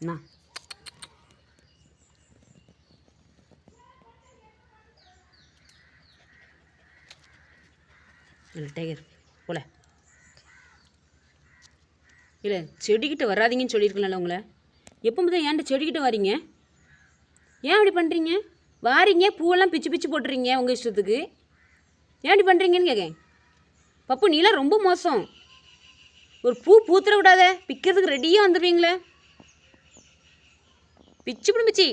என்ன இல்லை டைகர் போல. இல்லை செடிக்கிட்ட வராதீங்கன்னு சொல்லியிருக்கலாம்ல உங்களை. எப்போ முதல் ஏன்ட்ட செடிக்கிட்ட வரீங்க? ஏன் அப்படி பண்ணுறீங்க வாரீங்க பூவெல்லாம் பிச்சு பிச்சு போட்டுறீங்க உங்கள் இஷ்டத்துக்கு. ஏன் அப்படி பண்ணுறீங்கன்னு கேட்கேன் பப்பு நீலாம் ரொம்ப மோசம். ஒரு பூ பூத்துற விடாத பிக்கிறதுக்கு ரெடியாக வந்துடுவீங்களே பிச்சு பிடி பிச்சி